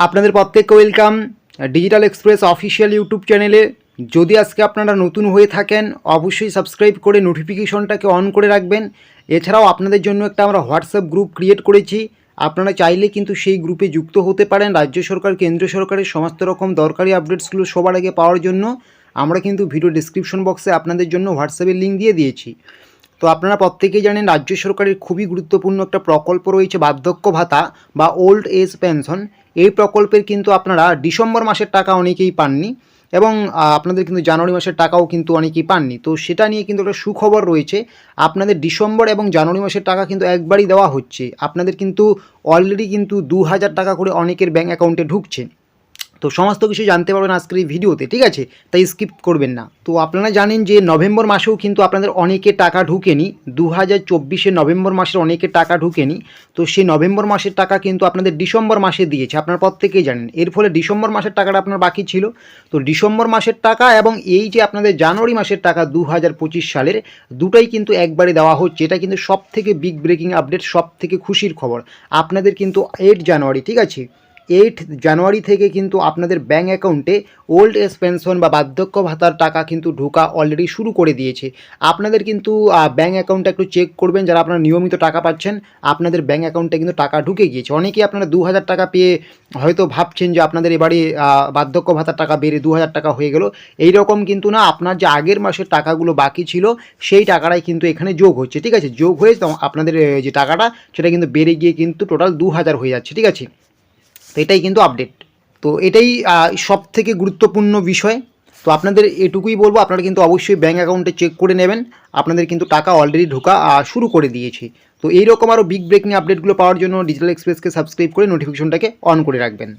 আপনাদের প্রত্যেককে welcome. Digital Express official YouTube চ্যানেলে যদি আজকে আপনারা নতুন হয়ে থাকেন, অবশ্যই সাবস্ক্রাইব করে নোটিফিকেশনটাকে অন করে রাখবেন। এছাড়াও আপনাদের জন্য একটা আমরা হোয়াটসঅ্যাপ গ্রুপ ক্রিয়েট করেছি। আপনারা চাইলে কিন্তু সেই গ্রুপে যুক্ত হতে পারেন। রাজ্য সরকার, কেন্দ্র সরকারের সমস্ত রকম দরকারি আপডেটসগুলো সবার আগে পাওয়ার জন্য। আমরা কিন্তু ভিডিও ডিসক্রিপশন বক্সে আপনাদের জন্য হোয়াটসঅ্যাপের লিঙ্ক দিয়ে দিয়েছি। তো আপনারা প্রত্যেকেই জানেন, রাজ্য সরকারের খুবই গুরুত্বপূর্ণ একটা প্রকল্প রয়েছে বার্ধক্য ভাতা বা ওল্ড এজ পেনশন এই প্রকল্পের কিন্তু আপনারা ডিসেম্বর মাসের টাকা অনেকেই পাননি এবং আপনাদের কিন্তু জানুয়ারি মাসের টাকাও কিন্তু অনেকেই পাননি। তো সেটা নিয়ে কিন্তু একটা সুখবর রয়েছে। আপনাদের ডিসেম্বর এবং জানুয়ারি মাসের টাকা কিন্তু একবারই দেওয়া হচ্ছে। আপনাদের কিন্তু অলরেডি কিন্তু দু হাজার টাকা করে অনেকের ব্যাঙ্ক অ্যাকাউন্টে ঢুকছে। তো সমস্ত কিছু জানতে পারবেন আজকের এই ভিডিওতে, ঠিক আছে? তাই স্কিপ করবেন না। তো আপনারা জানেন যে নভেম্বর মাসেও কিন্তু আপনাদের অনেকে টাকা ঢুকেনি দু হাজার চব্বিশে নভেম্বর মাসের অনেকে টাকা ঢুকেনি, তো সেই নভেম্বর মাসের টাকা কিন্তু আপনাদের ডিসেম্বর মাসে দিয়েছে, আপনারা প্রত্যেকেই জানেন। এর ফলে ডিসেম্বর মাসের টাকাটা আপনার বাকি ছিল। তো ডিসেম্বর মাসের টাকা এবং এই যে আপনাদের জানুয়ারি মাসের টাকা দু হাজার পঁচিশ সালের, দুটাই কিন্তু একবারে দেওয়া হচ্ছে। এটা কিন্তু সব থেকে বিগ ব্রেকিং আপডেট সব থেকে খুশির খবর। আপনাদের কিন্তু এইট জানুয়ারি, ঠিক আছে? এইট জানুয়ারি থেকে কিন্তু আপনাদের ব্যাঙ্ক অ্যাকাউন্টে ওল্ড এজ পেনশন বা বার্ধক্য ভাতার টাকা কিন্তু ঢোকা অলরেডি শুরু করে দিয়েছে। আপনাদের কিন্তু ব্যাঙ্ক অ্যাকাউন্টটা একটু চেক করবেন, যারা আপনারা নিয়মিত টাকা পাচ্ছেন, আপনাদের ব্যাঙ্ক অ্যাকাউন্টে কিন্তু টাকা ঢুকে গিয়েছে। অনেকেই আপনারা দু হাজার টাকা পেয়ে হয়তো ভাবছেন যে আপনাদের এবারে বার্ধক্য ভাতার টাকা বেড়ে দু হাজার টাকা হয়ে গেল। এই রকম কিন্তু না, আপনার যে আগের মাসের টাকাগুলো বাকি ছিল, সেই টাকাটাই কিন্তু এখানে যোগ হচ্ছে, ঠিক আছে? যোগ হয়ে আপনাদের যে টাকাটা, সেটা কিন্তু বেড়ে গিয়ে কিন্তু টোটাল দু হাজার হয়ে যাচ্ছে, ঠিক আছে? তো এটাই কিন্তু আপডেট তো এটাই সব থেকে গুরুত্বপূর্ণ বিষয়। তো আপনাদের এটুকুই বলব, আপনারা কিন্তু অবশ্যই ব্যাঙ্ক অ্যাকাউন্টে চেক করে নেবেন। আপনাদের কিন্তু টাকা অলরেডি ঢোকা শুরু করে দিয়েছে। তো এইরকম আরও বিগ ব্রেকিং আপডেটগুলো পাওয়ার জন্য ডিজিটাল এক্সপ্রেসকে সাবস্ক্রাইব করে নোটিফিকেশনটাকে অন করে রাখবেন।